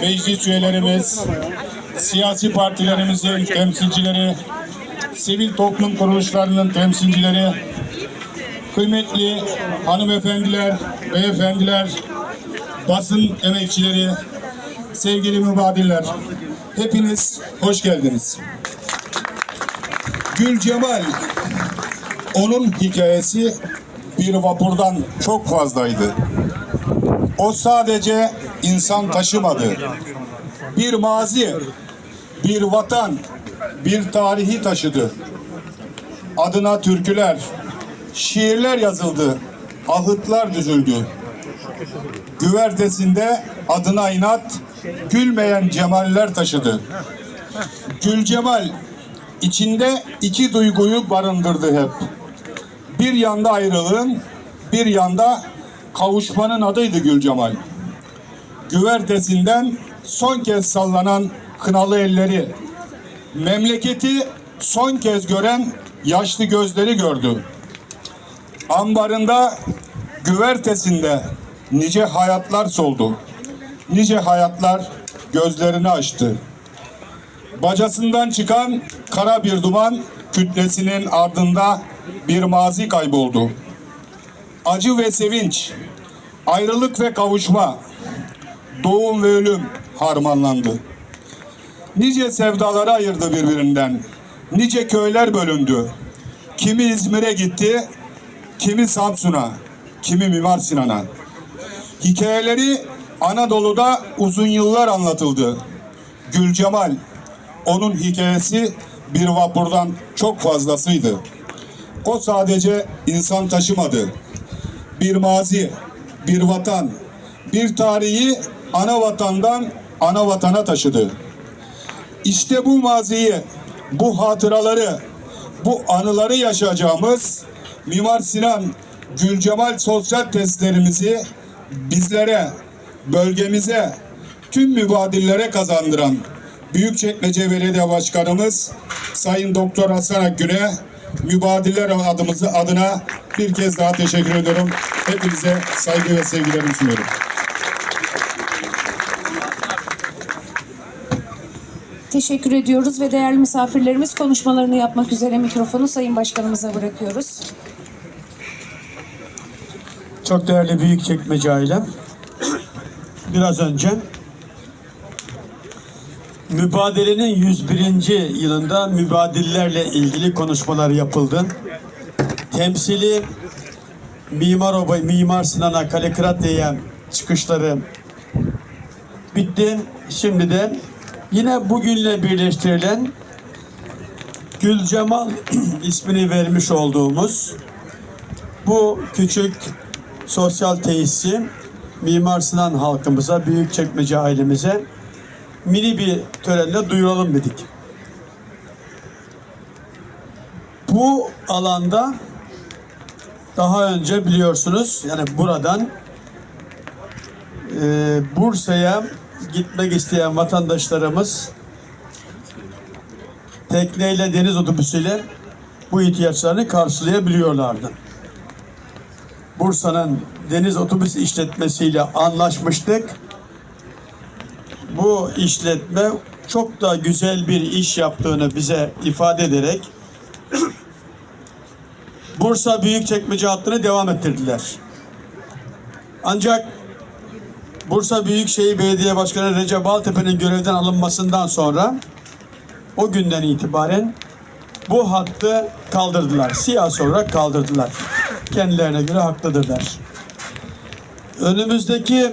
meclis üyelerimiz, siyasi partilerimizin temsilcileri, sivil toplum kuruluşlarının temsilcileri, kıymetli hanımefendiler, beyefendiler, basın emekçileri, sevgili mübadiller, hepiniz hoş geldiniz. Gül Cemal, onun hikayesi bir vapurdan çok fazlaydı. O sadece insan taşımadı. Bir mazi, bir vatan, bir tarihi taşıdı. Adına türküler, şiirler yazıldı, ahıtlar düzüldü. Güvertesinde adına inat, gülmeyen cemaller taşıdı. Gül Cemal içinde iki duyguyu barındırdı hep. Bir yanda ayrılığın, bir yanda kavuşmanın adıydı Gül Cemal. Güvertesinden son kez sallanan kınalı elleri, memleketi son kez gören yaşlı gözleri gördü. Ambarında, güvertesinde nice hayatlar soldu. Nice hayatlar gözlerini açtı. Bacasından çıkan kara bir duman kütlesinin ardında bir mazi kayboldu. Acı ve sevinç, ayrılık ve kavuşma, doğum ve ölüm harmanlandı. Nice sevdaları ayırdı birbirinden. Nice köyler bölündü. Kimi İzmir'e gitti, kimi Samsun'a, kimi Mimar Sinan'a. Hikayeleri Anadolu'da uzun yıllar anlatıldı. Gül Cemal, onun hikayesi bir vapurdan çok fazlasıydı. O sadece insan taşımadı. Bir mazi, bir vatan, bir tarihi ana vatandan ana vatana taşıdı. İşte bu maziyi, bu hatıraları, bu anıları yaşayacağımız Mimar Sinan Gülcemal sosyal testlerimizi bizlere, bölgemize, tüm mübadillere kazandıran Büyükçekmece Belediye Başkanımız Sayın Doktor Hasan Akgün'e mübadiller adımızı adına bir kez daha teşekkür ediyorum. Hepinize saygı ve sevgilerimi sunuyorum. Teşekkür ediyoruz ve değerli misafirlerimiz konuşmalarını yapmak üzere mikrofonu Sayın Başkanımıza bırakıyoruz. Çok değerli Büyükçekmece ailem. Biraz önce mübadelenin 101. yılında mübadillerle ilgili konuşmalar yapıldı. Temsili Mimar Obay, Mimar Sinan'a, Kale Kıratya'ya çıkışları bitti. Şimdi de yine bugünle birleştirilen Gülcemal ismini vermiş olduğumuz bu küçük sosyal tesisi Mimar Sinan halkımıza, Büyükçekmece ailemize mini bir törenle duyuralım dedik. Bu alanda daha önce biliyorsunuz yani buradan e, Bursa'ya gitmek isteyen vatandaşlarımız tekneyle deniz otobüsüyle bu ihtiyaçlarını karşılayabiliyorlardı. Bursa'nın deniz otobüs işletmesiyle anlaşmıştık. Bu işletme çok da güzel bir iş yaptığını bize ifade ederek Bursa Büyükçekmece hattını devam ettirdiler. Ancak Bursa Büyükşehir Belediye Başkanı Recep Baltepe'nin görevden alınmasından sonra o günden itibaren bu hattı kaldırdılar. Siyasi olarak kaldırdılar. Kendilerine göre haklıdırlar. Önümüzdeki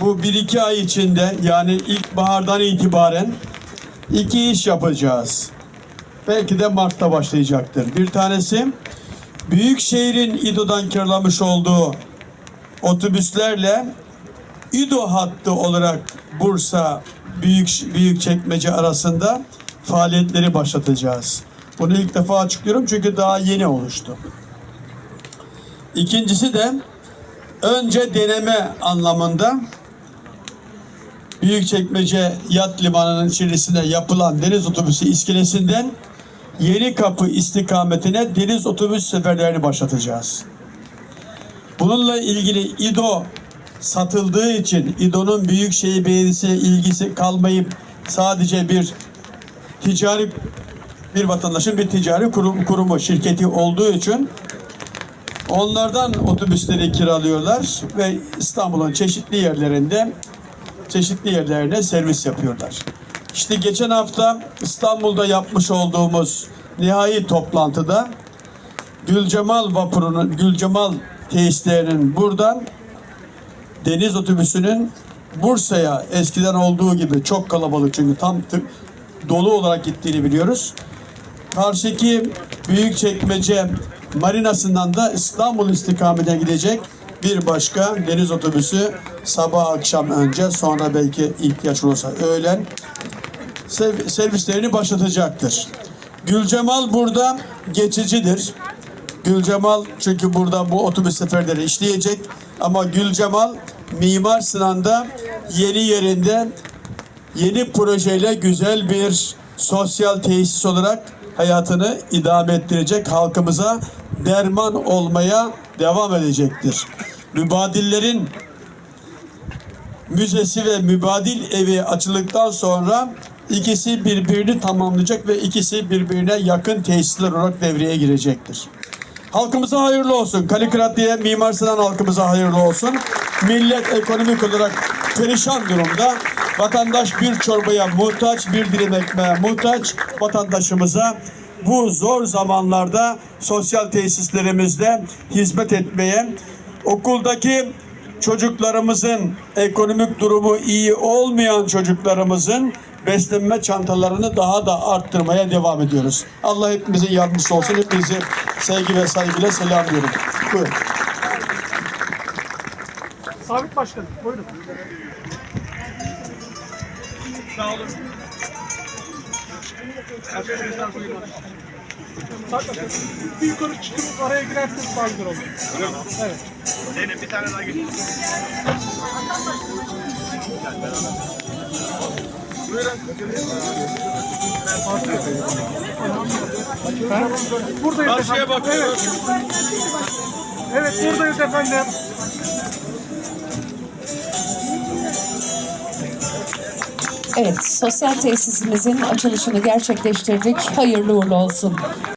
bu bir iki ay içinde yani ilkbahardan itibaren iki iş yapacağız. Belki de Mart'ta başlayacaktır. Bir tanesi Büyükşehir'in İDO'dan kiralamış olduğu otobüslerle İDO hattı olarak Bursa Büyük Büyükçekmece arasında faaliyetleri başlatacağız. Bunu ilk defa açıklıyorum çünkü daha yeni oluştu. İkincisi de önce deneme anlamında Büyükçekmece Yat Limanı'nın içerisinde yapılan deniz otobüsü iskelesinden Yeni Kapı istikametine deniz otobüs seferlerini başlatacağız. Bununla ilgili İDO satıldığı için İDO'nun Büyükşehir Belediyesi ilgisi kalmayıp sadece bir ticari bir vatandaşın bir ticari kurum, kurumu, şirketi olduğu için onlardan otobüsleri kiralıyorlar ve İstanbul'un çeşitli yerlerinde çeşitli yerlerine servis yapıyorlar. İşte geçen hafta İstanbul'da yapmış olduğumuz nihai toplantıda Gülcemal vapurunun, Gülcemal tesislerinin buradan deniz otobüsünün Bursa'ya eskiden olduğu gibi çok kalabalık çünkü tam dolu olarak gittiğini biliyoruz. Karşıki Büyükçekmece marinasından da İstanbul istikametine gidecek bir başka deniz otobüsü sabah akşam önce sonra belki ihtiyaç olursa öğlen servislerini başlatacaktır. Gülcemal burada geçicidir. Gülcemal çünkü burada bu otobüs seferleri işleyecek ama Gülcemal Mimar Sinan'da yeni yerinde yeni projeyle güzel bir sosyal tesis olarak hayatını idame ettirecek halkımıza derman olmaya devam edecektir. Mübadillerin müzesi ve mübadil evi açıldıktan sonra ikisi birbirini tamamlayacak ve ikisi birbirine yakın tesisler olarak devreye girecektir. Halkımıza hayırlı olsun. Kalikrat diye Mimar Sinan halkımıza hayırlı olsun. Millet ekonomik olarak perişan durumda. Vatandaş bir çorbaya muhtaç, bir dilim ekmeğe muhtaç. Vatandaşımıza bu zor zamanlarda sosyal tesislerimizde hizmet etmeye, okuldaki çocuklarımızın ekonomik durumu iyi olmayan çocuklarımızın beslenme çantalarını daha da arttırmaya devam ediyoruz. Allah hepimizin yardımcısı olsun. Hepinizi sevgi ve saygıyla selamlıyorum. Buyurun. Sabit Başkanım, buyurun. Sağ olun. Başkanım, bir yukarı çıkıp araya girerseniz daha güzel olur. Evet. Zeynep bir tane daha getir. Ben buradayız Karşıya efendim. bakıyoruz. Evet. evet, buradayız efendim. Evet, sosyal tesisimizin açılışını gerçekleştirdik. Hayırlı uğurlu olsun.